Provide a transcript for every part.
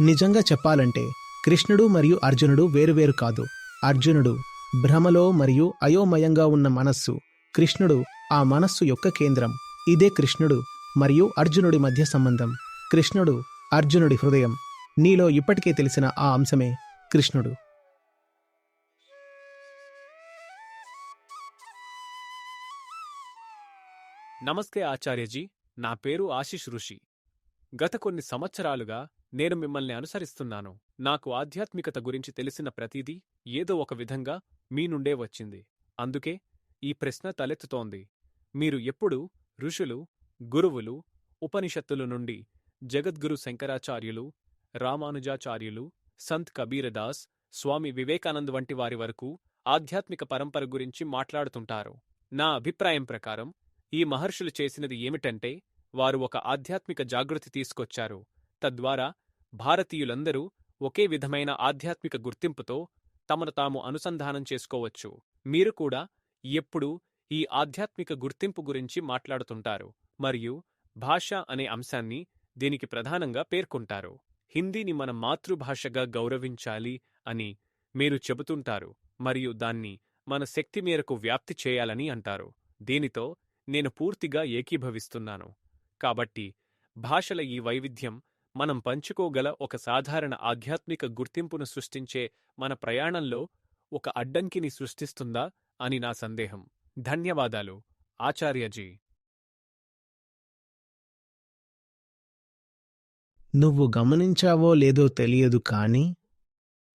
నిజంగా చెప్పాలంటే కృష్ణుడు మరియు అర్జునుడు వేరువేరు కాదు. అర్జునుడు భ్రమలో మరియు అయోమయంగా ఉన్న మనస్సు కృష్ణుడు ఆ మనస్సు యొక్క కేంద్రం. ఇదే కృష్ణుడు మరియు అర్జునుడి మధ్య సంబంధం. కృష్ణుడు అర్జునుడి హృదయం. నీలో ఇప్పటికే తెలిసిన ఆ అంశమే కృష్ణుడు. నమస్తే ఆచార్యజీ. నా పేరు ఆశిష్ ఋషి. గత కొన్ని సంవత్సరాలుగా నేను మిమ్మల్ని అనుసరిస్తున్నాను. నాకు ఆధ్యాత్మికత గురించి తెలిసిన ప్రతిదీ ఏదో ఒక విధంగా మీ నుండే వచ్చింది. అందుకే ఈ ప్రశ్న తలెత్తుతోంది. మీరు ఎప్పుడు ఋషులు గురువులు ఉపనిషత్తుల నుండి జగద్గురు శంకరాచార్యులు రామానుజాచార్యులు సంత్ కబీరదాస్ స్వామి వివేకానంద్ వంటి వారి వరకు ఆధ్యాత్మిక పరంపర గురించి మాట్లాడుతుంటారు. నా అభిప్రాయం ప్రకారం ఈ మహర్షులు చేసినది ఏమిటంటే వారు ఒక ఆధ్యాత్మిక జాగృతి తీసుకొచ్చారు. తద్వారా భారతీయులందరూ ఒకే విధమైన ఆధ్యాత్మిక గుర్తింపుతో తమను తాము అనుసంధానం చేసుకోవచ్చు. మీరు కూడా ఎప్పుడూ ఈ ఆధ్యాత్మిక గుర్తింపు గురించి మాట్లాడుతుంటారు మరియు భాష అనే అంశాన్ని దీనికి ప్రధానంగా పేర్కొంటారు. హిందీని మన మాతృభాషగా గౌరవించాలి అని మీరు చెబుతుంటారు మరియు దాన్ని మన శక్తి మేరకు వ్యాప్తి చేయాలని అంటారు. దీనితో నేను పూర్తిగా ఏకీభవిస్తున్నాను. కాబట్టి భాషల ఈ వైవిధ్యం మనం పంచుకోగల ఒక సాధారణ ఆధ్యాత్మిక గుర్తింపును సృష్టించే మన ప్రయాణంలో ఒక అడ్డంకిని సృష్టిస్తుందా అని నా సందేహం. ధన్యవాదాలు. ఆచార్యజీ నువ్వు గమనించావో లేదో తెలియదు కానీ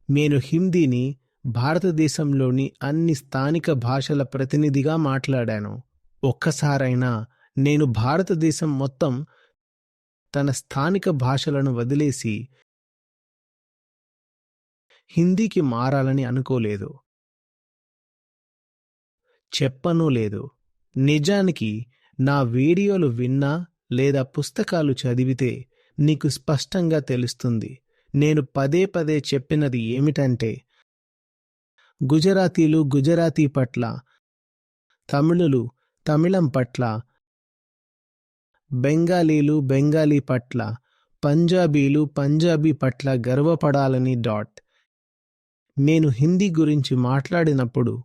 నేను హిందీని భారతదేశంలోని అన్ని స్థానిక భాషల ప్రతినిధిగా మాట్లాడాను. ఒక్కసారైనా నేను భారతదేశం మొత్తం తన స్థానిక భాషలను వదిలేసి హిందీకి మారాలని అనుకోలేదు. చెప్పనూ లేదు. నిజానికి నా వీడియోలు విన్నా లేదా పుస్తకాలు చదివితే నీకు స్పష్టంగా తెలుస్తుంది. నేను పదే పదే చెప్పినది ఏమిటంటే గుజరాతీలు గుజరాతీ పట్ల తమిళులు తమిళం పట్ల బెంగాలీలు బెంగాలీ పట్ల పంజాబీలు పంజాబీ పట్ల గర్వపడాలని డాట్. నేను హిందీ గురించి మాట్లాడినప్పుడు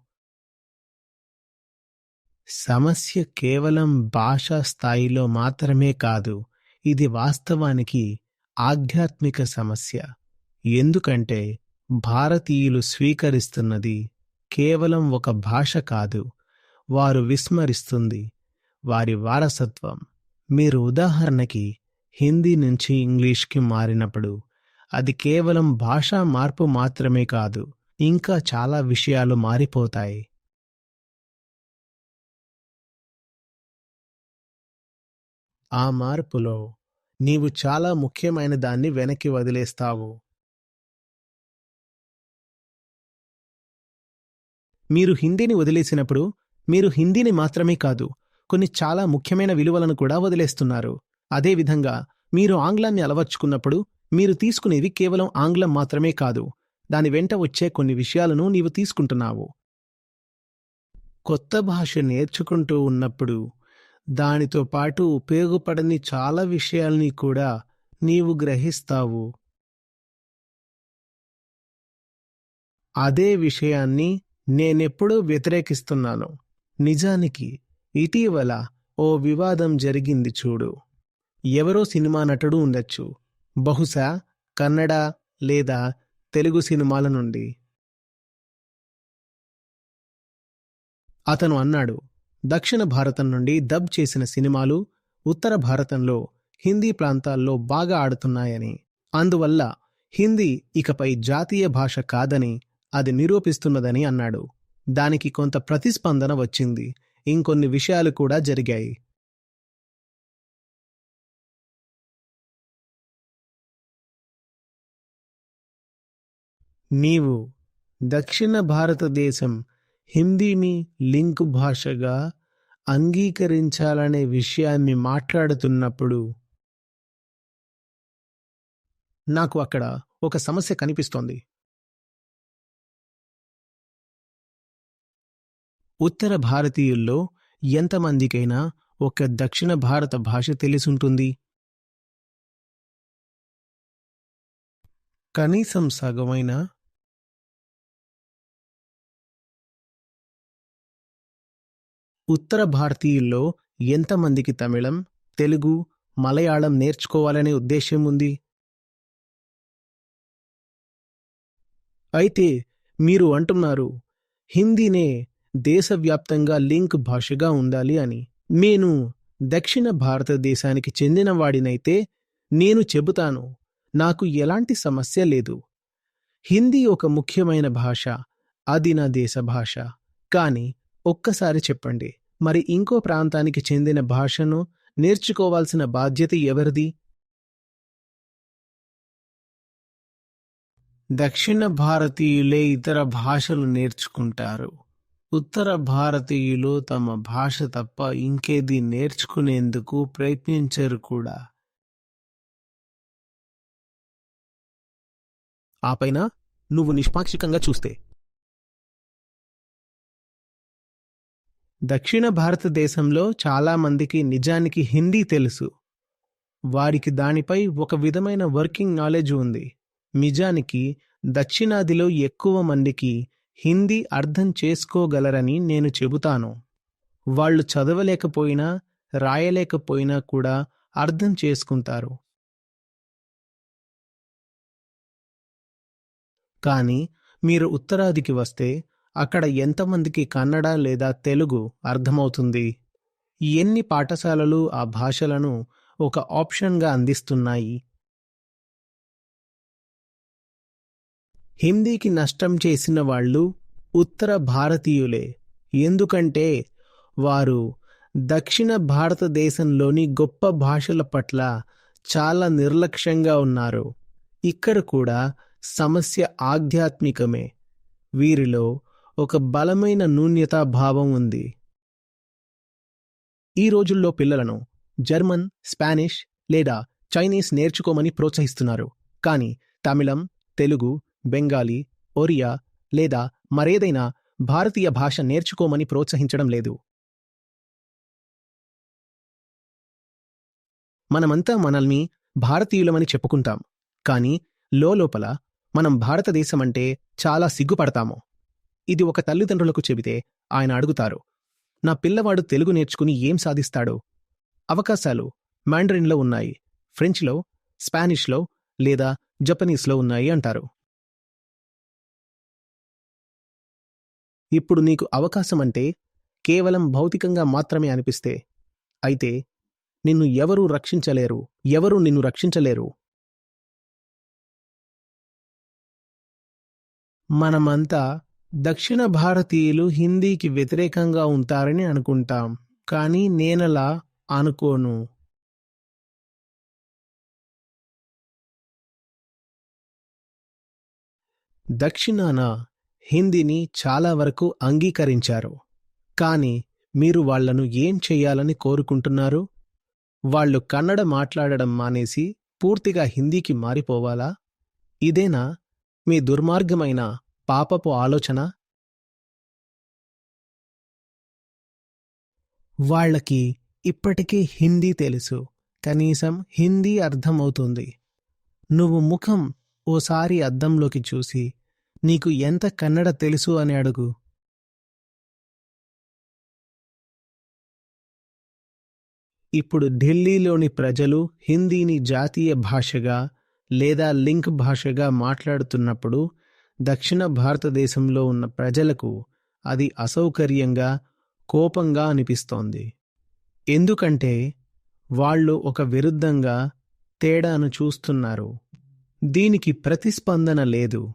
సమస్య కేవలం భాషా స్థాయిలో మాత్రమే కాదు ఇది వాస్తవానికి ఆధ్యాత్మిక సమస్య. ఎందుకంటే భారతీయులు స్వీకరిస్తున్నది కేవలం ఒక భాష కాదు వారు విస్మరిస్తుంది వారి వారసత్వం. మీరు ఉదాహరణకి హిందీ నుంచి ఇంగ్లీష్కి మారినప్పుడు అది కేవలం భాషా మార్పు మాత్రమే కాదు ఇంకా చాలా విషయాలు మారిపోతాయి. ఆ మార్పులో నీవు చాలా ముఖ్యమైన దాన్ని వెనక్కి వదిలేస్తావు. మీరు హిందీని వదిలేసినప్పుడు మీరు హిందీని మాత్రమే కాదు కొన్ని చాలా ముఖ్యమైన విలువలను కూడా వదిలేస్తున్నారు. అదేవిధంగా మీరు ఆంగ్లాన్ని అలవర్చుకున్నప్పుడు మీరు తీసుకునేవి కేవలం ఆంగ్లం మాత్రమే కాదు దాని వెంట వచ్చే కొన్ని విషయాలను నీవు తీసుకుంటున్నావు. కొత్త భాష నేర్చుకుంటూ ఉన్నప్పుడు దానితో పాటు ఉపయోగపడని చాలా విషయాల్ని కూడా నీవు గ్రహిస్తావు. అదే విషయాన్ని నేనెప్పుడూ వ్యతిరేకిస్తున్నాను. నిజానికి ఇటీవల ఓ వివాదం జరిగింది చూడు. ఎవరో సినిమా నటుడు ఉండొచ్చు. బహుశా కన్నడ లేదా తెలుగు సినిమాల నుండి. అతను అన్నాడు దక్షిణ భారతం నుండి డబ్ చేసిన సినిమాలు ఉత్తర భారతంలో హిందీ ప్రాంతాల్లో బాగా ఆడుతున్నాయని. అందువల్ల హిందీ ఇకపై జాతీయ భాష కాదని అది నిరూపిస్తున్నదని అన్నాడు. దానికి కొంత ప్రతిస్పందన వచ్చింది. ఇంకొన్ని విషయాలు కూడా జరిగాయి. నీవు దక్షిణ భారతదేశం హిందీని లింక్ భాషగా అంగీకరించాలనే విషయాన్ని మాట్లాడుతున్నప్పుడు నాకు అక్కడ ఒక సమస్య కనిపిస్తోంది. ఉత్తర భారతీయుల్లో ఎంతమందికైనా ఒక దక్షిణ భారత భాష తెలిసుంటుంది. కనీసం సగమైన ఉత్తర భారతీయుల్లో ఎంతమందికి తమిళం తెలుగు మలయాళం నేర్చుకోవాలనే ఉద్దేశ్యం ఉంది? అయితే మీరు అంటున్నారు హిందీనే దేశవ్యాప్తంగా లింక్ భాషగా ఉండాలి అని. నేను దక్షిణ భారతదేశానికి చెందినవాడినైతే నేను చెబుతాను నాకు ఎలాంటి సమస్య లేదు. హిందీ ఒక ముఖ్యమైన భాష అది నా దేశ భాష. కానీ ఒక్కసారి చెప్పండి మరి ఇంకో ప్రాంతానికి చెందిన భాషను నేర్చుకోవాల్సిన బాధ్యత ఎవరిది? దక్షిణ భారతీయులే ఇతర భాషలు నేర్చుకుంటారు. ఉత్తర భారతీయులు తమ భాష తప్ప ఇంకేది నేర్చుకునేందుకు ప్రయత్నించరు కూడా. ఆపైన నువ్వు నిష్పాక్షికంగా చూస్తే. దక్షిణ భారతదేశంలో చాలా మందికి నిజానికి హిందీ తెలుసు. వారికి దానిపై ఒక విధమైన వర్కింగ్ నాలెడ్జ్ ఉంది. నిజానికి దక్షిణాదిలో ఎక్కువ మందికి హిందీ అర్థం చేసుకోగలరని నేను చెబుతాను. వాళ్ళు చదవలేకపోయినా రాయలేకపోయినా కూడా అర్థం చేసుకుంటారు. కానీ మీరు ఉత్తరాదికి వస్తే అక్కడ ఎంతమందికి కన్నడ లేదా తెలుగు అర్థమవుతుంది? ఎన్ని పాఠశాలలు ఆ భాషలను ఒక ఆప్షన్గా అందిస్తున్నాయి? హిందీకి నష్టం చేసిన వాళ్ళు ఉత్తర భారతీయులే. ఎందుకంటే వారు దక్షిణ భారతదేశంలోని గొప్ప భాషల పట్ల చాలా నిర్లక్ష్యంగా ఉన్నారు. ఇక్కడ కూడా సమస్య ఆధ్యాత్మికమే. వీరిలో ఒక బలమైన నూన్యతా భావం ఉంది. ఈ రోజుల్లో పిల్లలను జర్మన్ స్పానిష్ లేదా చైనీస్ నేర్చుకోమని ప్రోత్సహిస్తున్నారు. కానీ తమిళం తెలుగు బెంగాలీ ఒరియా లేదా మరేదైనా భారతీయ భాష నేర్చుకోమని ప్రోత్సహించడం లేదు. మనమంతా మనల్ని భారతీయులమని చెప్పుకుంటాం కానీ లోపల మనం భారతదేశమంటే చాలా సిగ్గుపడతాము. ఇది ఒక తల్లిదండ్రులకు చెబితే ఆయన అడుగుతారు నా పిల్లవాడు తెలుగు నేర్చుకుని ఏం సాధిస్తాడు? అవకాశాలు మాండరిన్లో ఉన్నాయి ఫ్రెంచ్లో స్పానిష్లో లేదా జపనీస్లో ఉన్నాయి అంటారు. ఇప్పుడు నీకు అవకాశం అంటే కేవలం భౌతికంగా మాత్రమే అనిపిస్తే. అయితే నిన్ను ఎవరూ రక్షించలేరు ఎవరూ నిన్ను రక్షించలేరు. మనమంతా దక్షిణ భారతీయులు హిందీకి వ్యతిరేకంగా ఉంటారని అనుకుంటాం కానీ నేనలా అనుకోను. దక్షిణాన హిందీని చాలా వరకు అంగీకరించారు. కానీ మీరు వాళ్ళను ఏం చెయ్యాలని కోరుకుంటున్నారు? వాళ్ళు కన్నడ మాట్లాడడం మానేసి పూర్తిగా హిందీకి మారిపోవాలా? ఇదేనా మీ దుర్మార్గమైన పాపపు ఆలోచన? వాళ్ళకి ఇప్పటికీ హిందీ తెలుసు. కనీసం హిందీ అర్థమవుతుంది. నువ్వు ముఖం ఓసారి అద్దంలోకి చూసి నీకు ఎంత కన్నడ తెలుసు అని అడుగు. ఇప్పుడు ఢిల్లీలోని ప్రజలు హిందీని జాతీయ భాషగా లేదా లింక్ భాషగా మాట్లాడుతున్నప్పుడు దక్షిణ భారతదేశంలో ఉన్న ప్రజలకు అది అసౌకర్యంగా కోపంగా అనిపిస్తోంది. ఎందుకంటే వాళ్ళు ఒక విరుద్ధంగా తేడాను చూస్తున్నారు. దీనికి ప్రతిస్పందన లేదు.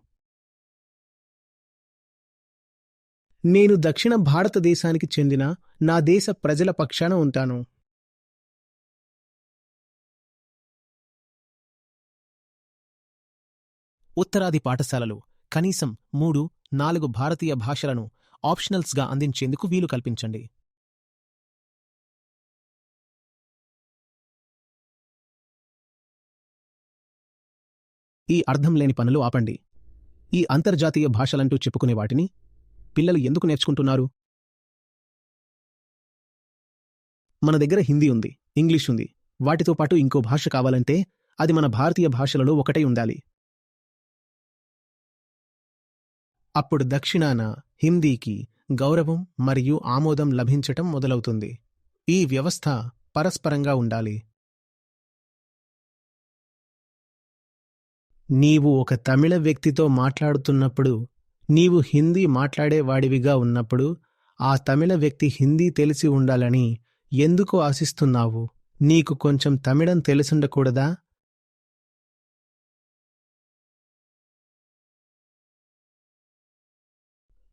నేను దక్షిణ భారతదేశానికి చెందిన నా దేశ ప్రజల పక్షాన ఉంటాను. ఉత్తరాది పాఠశాలలు కనీసం మూడు నాలుగు భారతీయ భాషలను ఆప్షనల్స్గా అందించేందుకు వీలు కల్పించండి. ఈ అర్థం లేని పనులు ఆపండి. ఈ అంతర్జాతీయ భాషలంటూ చెప్పుకునే వాటిని పిల్లలు ఎందుకు నేర్చుకుంటున్నారు? మన దగ్గర హిందీ ఉంది ఇంగ్లీష్ ఉంది. వాటితో పాటు ఇంకో భాష కావాలంటే అది మన భారతీయ భాషలలో ఒకటై ఉండాలి. అప్పుడు దక్షిణాన హిందీకి గౌరవం మరియు ఆమోదం లభించటం మొదలవుతుంది. ఈ వ్యవస్థ పరస్పరంగా ఉండాలి. నీవు ఒక తమిళ వ్యక్తితో మాట్లాడుతున్నప్పుడు నీవు హిందీ మాట్లాడేవాడివిగా ఉన్నప్పుడు ఆ తమిళ వ్యక్తి హిందీ తెలిసి ఉండాలని ఎందుకు ఆశిస్తున్నావు? నీకు కొంచెం తమిళం తెలిసుండకూడదా?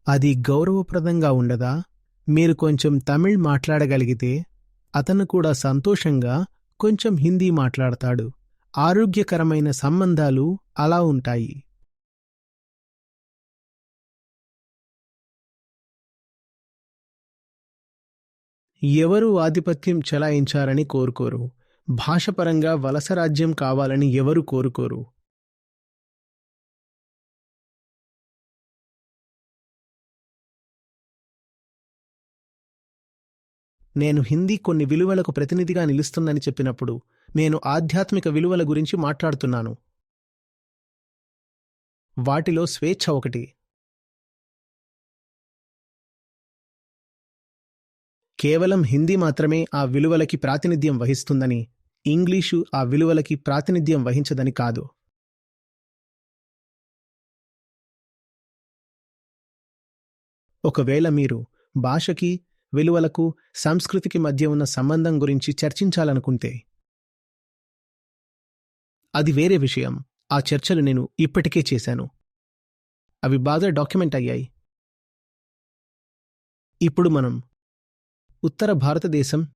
అది గౌరవప్రదంగా ఉండదా? మీరు కొంచెం తమిళ్ మాట్లాడగలిగితే అతను కూడా సంతోషంగా కొంచెం హిందీ మాట్లాడతాడు. ఆరోగ్యకరమైన సంబంధాలు అలా ఉంటాయి. ఎవరు ఆధిపత్యం చెలాయించాలని కోరుకోరు. భాషపరంగా వలసరాజ్యం కావాలని ఎవరు కోరుకోరు. నేను హిందీ కొన్ని విలువలకు ప్రతినిధిగా నిలుస్తుందని చెప్పినప్పుడు నేను ఆధ్యాత్మిక విలువల గురించి మాట్లాడుతున్నాను. వాటిలో స్వేచ్ఛ ఒకటి. కేవలం హిందీ మాత్రమే ఆ విలువలకి ప్రాతినిధ్యం వహిస్తుందని ఇంగ్లీషు ఆ విలువలకి ప్రాతినిధ్యం వహించదని కాదు. ఒకవేళ మీరు భాషకి విలువలకు సంస్కృతికి మధ్య ఉన్న సంబంధం గురించి చర్చించాలనుకుంటే అది వేరే విషయం. ఆ చర్చలు నేను ఇప్పటికే చేశాను. అవి బాగా డాక్యుమెంట్ అయ్యాయి. ఇప్పుడు మనం ఉత్తర భారతదేశం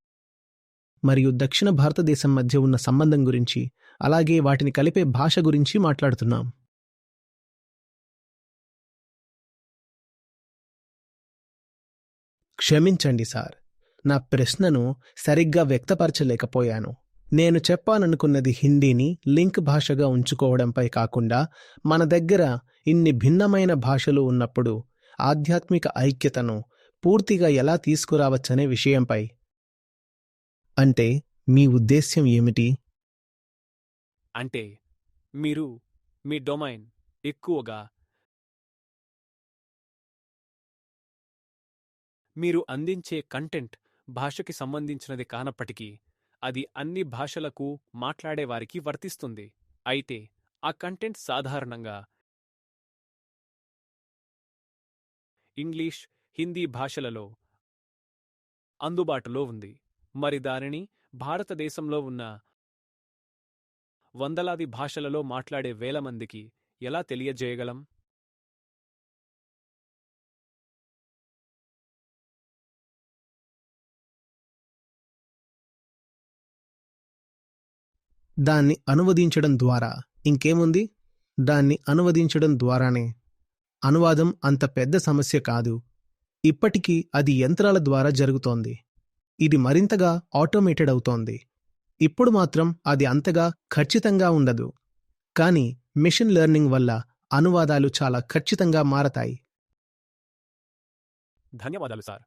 మరియు దక్షిణ భారతదేశం మధ్య ఉన్న సంబంధం గురించి అలాగే వాటిని కలిపే భాష గురించి మాట్లాడుతున్నాం. క్షమించండి సార్ నా ప్రశ్నను సరిగ్గా వ్యక్తపరచలేకపోయాను. నేను చెప్పాలనుకున్నది హిందీని లింక్ భాషగా ఉంచుకోవడంపై కాకుండా మన దగ్గర ఇన్ని భిన్నమైన భాషలు ఉన్నప్పుడు ఆధ్యాత్మిక ఐక్యతను పూర్తిగా ఎలా తీసుకురావచ్చనే విషయంపై. అంటే మీ ఉద్దేశ్యం ఏమిటి? అంటే మీరు మీ డొమైన్ ఎక్కువగా మీరు అందించే కంటెంట్ భాషకి సంబంధించినది కానప్పటికీ అది అన్ని భాషలకు మాట్లాడేవారికి వర్తిస్తుంది. అయితే ఆ కంటెంట్ సాధారణంగా ఇంగ్లీష్ హిందీ భాషలలో అందుబాటులో ఉంది. మరి దానిని భారతదేశంలో ఉన్న వందలాది భాషలలో మాట్లాడే వేల మందికి ఎలా తెలియజేయగలం? దాన్ని అనువదించడం ద్వారా ఇంకేముంది? దాన్ని అనువదించడం ద్వారానే. అనువాదం అంత పెద్ద సమస్య కాదు. ఇప్పటికీ అది యంత్రాల ద్వారా జరుగుతోంది. ఇది మరింతగా ఆటోమేటెడ్ అవుతోంది. ఇప్పుడు మాత్రం అది అంతగా ఖచ్చితంగా ఉండదు. కానీ మిషన్ లెర్నింగ్ వల్ల అనువాదాలు చాలా ఖచ్చితంగా మారతాయి. ధన్యవాదాలు సార్.